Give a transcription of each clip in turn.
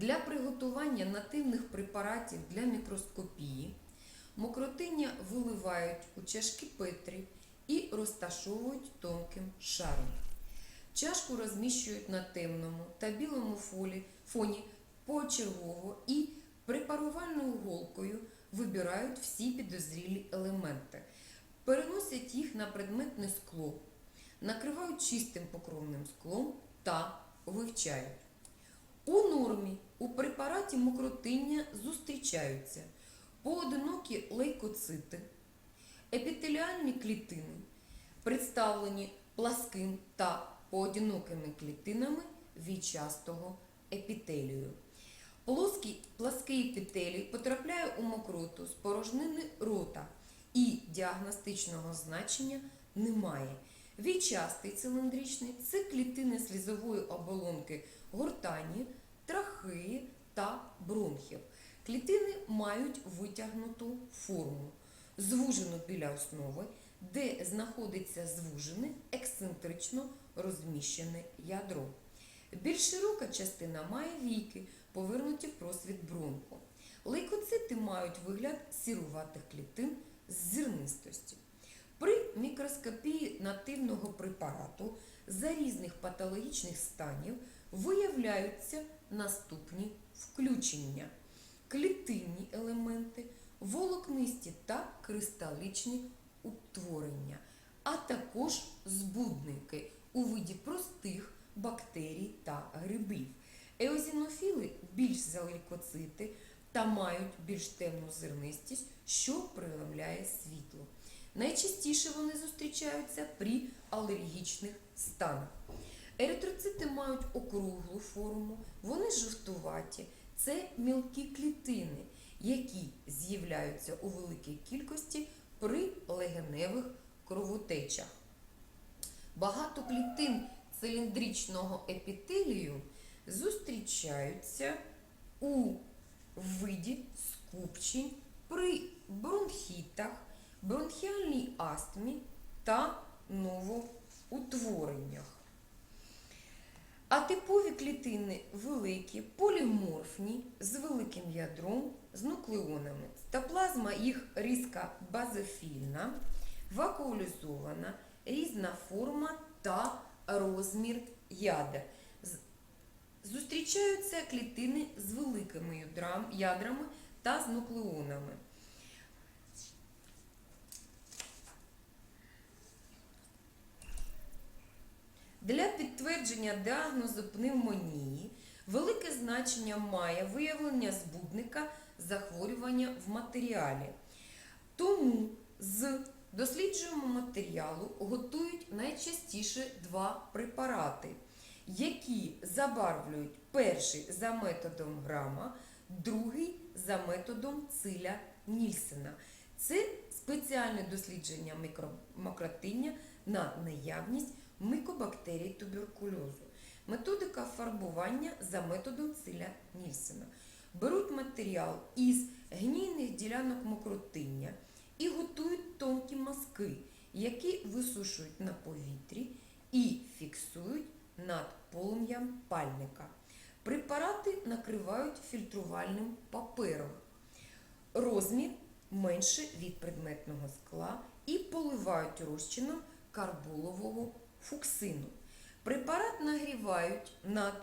Для приготування нативних препаратів для мікроскопії мокротиння виливають у чашки Петрі і розташовують тонким шаром. Чашку розміщують на темному та білому фолі, фоні почергово і препарувальною голкою вибирають всі підозрілі елементи, переносять їх на предметне скло, накривають чистим покровним склом та вивчають. У нормі у препараті мокротиння зустрічаються поодинокі лейкоцити, епітеліальні клітини, представлені пласким та поодинокими клітинами вічастого епітелію. Плоский, плаский епітелій потрапляє у мокроту з порожнини рота і діагностичного значення немає. Вічастий циліндричний це клітини слізової оболонки гортані, трахеї та бронхів. Клітини мають витягнуту форму, звужену біля основи, де знаходиться звужене ексцентрично розміщене ядро. Більш широка частина має війки, повернуті в просвіт бронху. Лейкоцити мають вигляд сіруватих клітин з зернистості. При мікроскопії нативного препарату за різних патологічних станів виявляються наступні включення: клітинні елементи, волокнисті та кристалічні утворення, а також збудники у виді простих бактерій та грибів. Еозінофіли більш за лейкоцити та мають більш темну зернистість, що преломляє світло. Найчастіше вони зустрічаються при алергічних станах. Еритроцити мають округлу форму, вони жовтуваті. Це мілкі клітини, які з'являються у великій кількості при легеневих кровотечах. Багато клітин циліндричного епітелію зустрічаються у виді скупчень при бронхітах, бронхіальній астмі та новоутвореннях. Атипові клітини великі, поліморфні, з великим ядром, з нуклеонами. Цитоплазма їх різка базофільна, вакуолізована, різна форма та розмір ядер. Зустрічаються клітини з великими ядрами та з нуклеонами. Для підтвердження діагнозу пневмонії велике значення має виявлення збудника захворювання в матеріалі. Тому з досліджуємо матеріалу готують найчастіше два препарати, які забарвлюють перший за методом грама, другий за методом циля Нільсена. Це спеціальне дослідження мокротиння на наявність микобактерій туберкульозу. Методика фарбування за методом циля Нільсена. Беруть матеріал із гнійних ділянок мокротиння і готують тонкі мазки, які висушують на повітрі і фіксують над полум'ям пальника. Препарати накривають фільтрувальним папером. Розмір менше від предметного скла і поливають розчином карболового фуксину. Препарат нагрівають над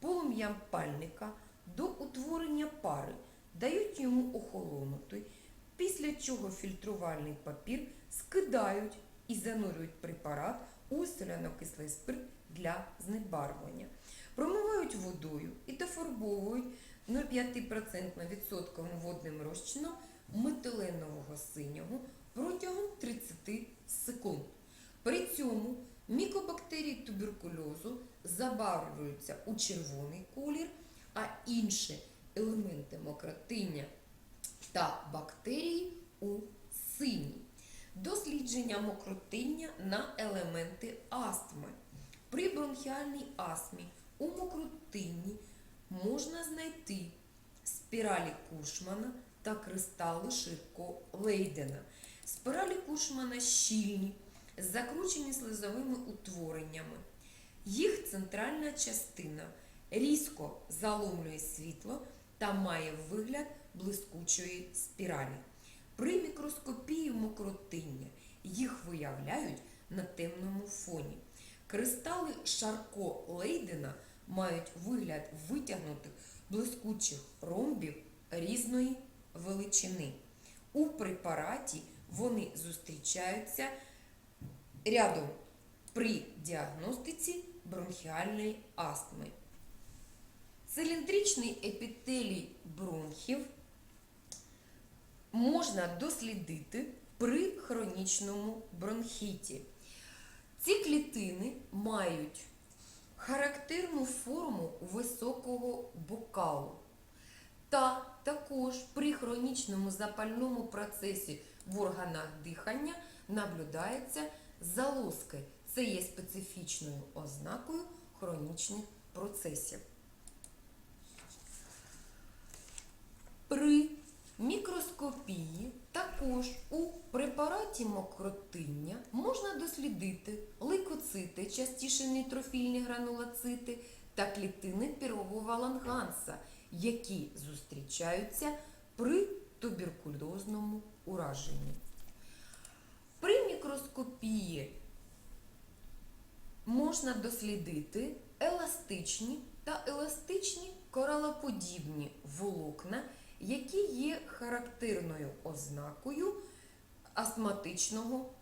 полум'ям пальника до утворення пари, дають йому охолонути, після чого фільтрувальний папір скидають і занурюють препарат у соляно-кислий спирт для знебарвлення. Промивають водою і дофарбовують 0,5% відсотковим водним розчином метиленового синього протягом 30 секунд. При цьому мікобактерії туберкульозу забарвлюються у червоний колір, а інші елементи мокротиння та бактерії у синій. Дослідження мокротиння на елементи астми. При бронхіальній астмі у мокротинні можна знайти спіралі Кушмана та кристали Ширко Лейдена. Спіралі Кушмана щільні, закручені слизовими утвореннями. Їх центральна частина різко заломлює світло та має вигляд блискучої спіралі. При мікроскопії мокротиння їх виявляють на темному фоні. Кристали Шарко Лейдена мають вигляд витягнутих блискучих ромбів різної величини. У препараті вони зустрічаються рядом при діагностиці бронхіальної астми. Циліндричний епітелій бронхів можна дослідити при хронічному бронхіті. Ці клітини мають характерну форму високого бокалу. Та також при хронічному запальному процесі в органах дихання наблюдається залоски. Це є специфічною ознакою хронічних процесів. При мікроскопії також у препараті мокротиння можна дослідити лейкоцити, частіше нейтрофільні гранулоцити та клітини пірогова ланганса, які зустрічаються при туберкульозному ураженні. Мікроскопії можна дослідити еластичні та еластичні коралоподібні волокна, які є характерною ознакою астматичного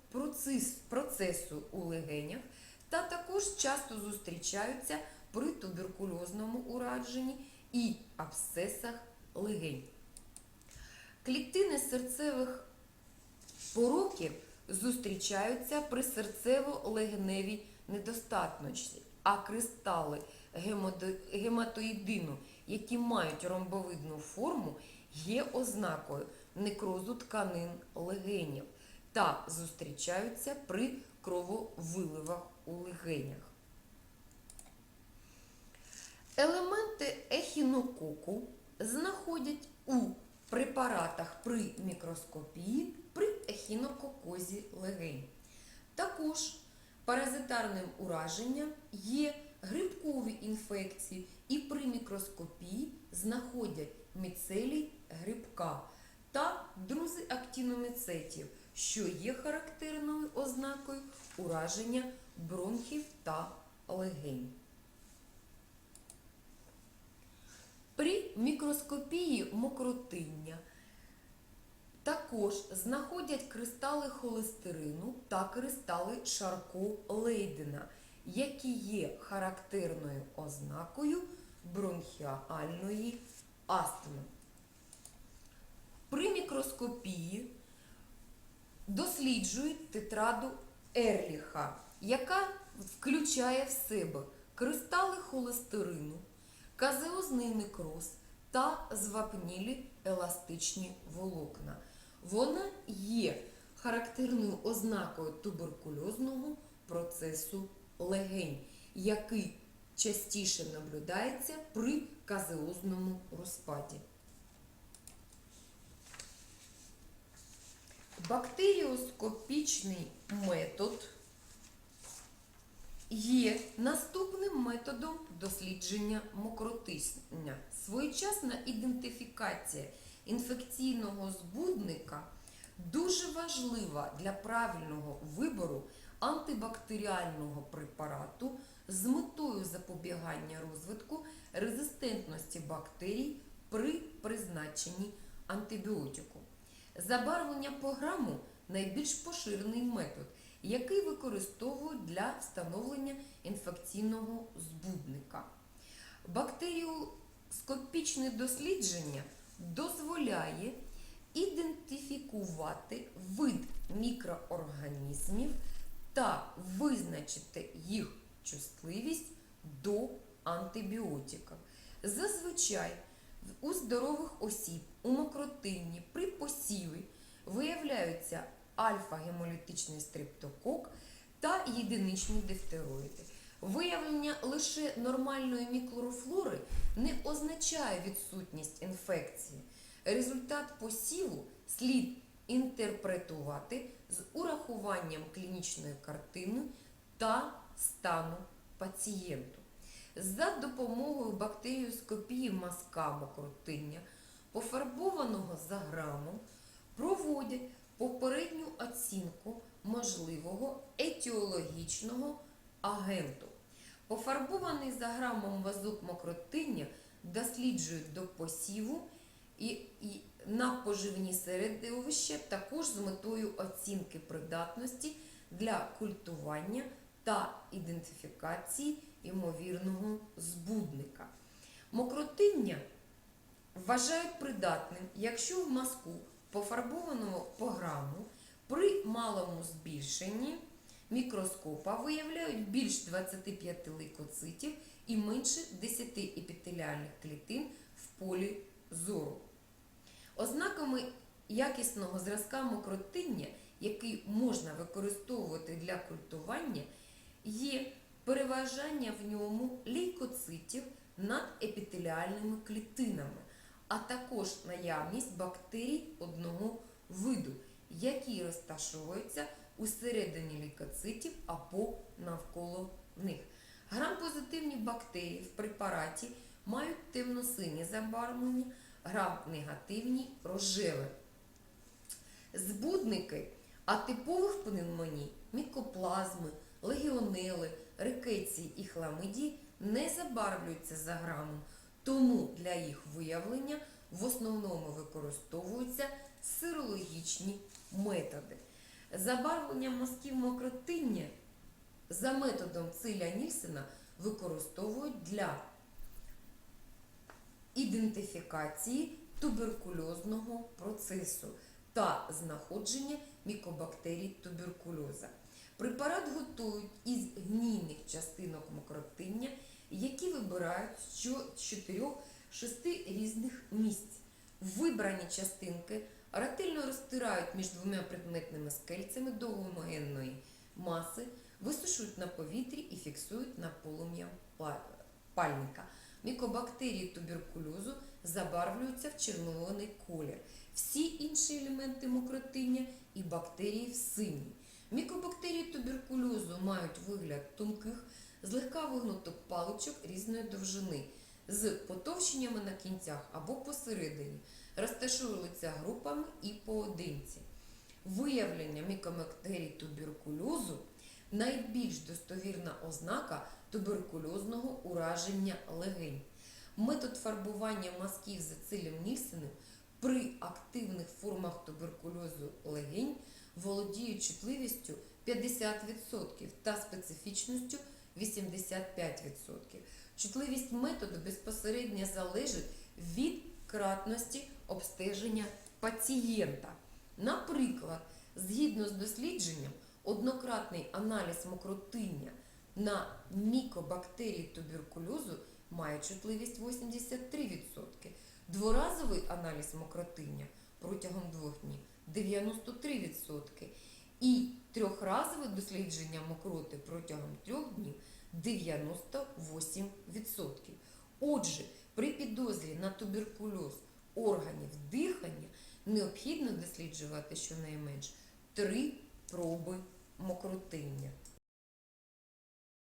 процесу у легенях та також часто зустрічаються при туберкульозному ураженні і абсцесах легень. Клітини серцевих пороків зустрічаються при серцево-легеневій недостатності, а кристали гематоїдину, які мають ромбовидну форму, є ознакою некрозу тканин легенів та зустрічаються при крововиливах у легенях. Елементи ехінококу знаходять у препаратах при мікроскопії при ехінококозі легень. Також паразитарним ураженням є грибкові інфекції і при мікроскопії знаходять міцелій грибка та друзи актіноміцетів, що є характерною ознакою ураження бронхів та легень. При мікроскопії мокротиння також знаходять кристали холестерину та кристали шарко Лейдена, які є характерною ознакою бронхіальної астми. При мікроскопії досліджують тетраду Ерліха, яка включає в себе кристали холестерину, казеозний некроз та звапнілі еластичні волокна. Вона є характерною ознакою туберкульозного процесу легень, який частіше наблюдається при казеозному розпаді. Бактеріоскопічний метод є наступним методом дослідження мокротисня. Своєчасна ідентифікація інфекційного збудника дуже важлива для правильного вибору антибактеріального препарату з метою запобігання розвитку резистентності бактерій при призначенні антибіотику. Забарвлення по граму найбільш поширений метод, який використовують для встановлення інфекційного збудника. Бактеріоскопічне дослідження дозволяє ідентифікувати вид мікроорганізмів та визначити їх чутливість до антибіотиків. Зазвичай у здорових осіб у мокротинні при посіві виявляються альфа-гемолітичний стрептокок та єдиничні дифтероїди. Виявлення лише нормальної мікрофлори не означає відсутність інфекції. Результат посіву слід інтерпретувати з урахуванням клінічної картини та стану пацієнту. за допомогою бактеріоскопії мазка мокротиння, пофарбованого за грамом, проводять попередню оцінку можливого етіологічного агенту. Пофарбований за грамом вазок мокротиння досліджують до посіву і, і на поживні середовища також з метою оцінки придатності для культування та ідентифікації ймовірного збудника. Мокротиння вважають придатним, якщо в мазку пофарбованого по граму при малому збільшенні мікроскопа виявляють більш 25 лейкоцитів і менше 10 епітеліальних клітин в полі зору. Ознаками якісного зразка мокротиння, який можна використовувати для культування, є переважання в ньому лейкоцитів над епітеліальними клітинами, а також наявність бактерій одного виду, які розташовуються усередині лейкоцитів або навколо них. Грам-позитивні бактерії в препараті мають темно-синє забарвлення, грам-негативні рожеве. Збудники атипових пневмоній, мікоплазми, легіонели, рикеції і хламидії не забарвлюються за грамом, тому для їх виявлення в основному використовуються сирологічні методи. Забарвлення мазків мокротиння за методом Циля Нільсена використовують для ідентифікації туберкульозного процесу та знаходження мікобактерій туберкульоза. Препарат готують із гнійних частинок мокротиння, які вибирають з 4-6 різних місць. Вибрані частинки ретельно розтирають між двома предметними скельцями до гомогенної маси, висушують на повітрі і фіксують на полум'я пальника. Мікобактерії туберкульозу забарвлюються в червоний колір. Всі інші елементи мокротиння і бактерії в синій. Мікобактерії туберкульозу мають вигляд тонких, злегка вигнутих паличок різної довжини з потовщеннями на кінцях або посередині, розташовуються групами і поодинці. Виявлення мікобактерій туберкульозу найбільш достовірна ознака туберкульозного ураження легень. Метод фарбування мазків за цилем Нільсеном при активних формах туберкульозу легень володіє чутливістю 50% та специфічністю 85%. Чутливість методу безпосередньо залежить від кратності обстеження пацієнта. Наприклад, згідно з дослідженням, однократний аналіз мокротиння на мікобактерії туберкульозу має чутливість 83%, дворазовий аналіз мокротиння протягом двох днів 93%, і трьохразове дослідження мокроти протягом трьох днів 98%. Отже, при підозрі на туберкульоз органів дихання необхідно досліджувати щонайменш три проби мокротиння.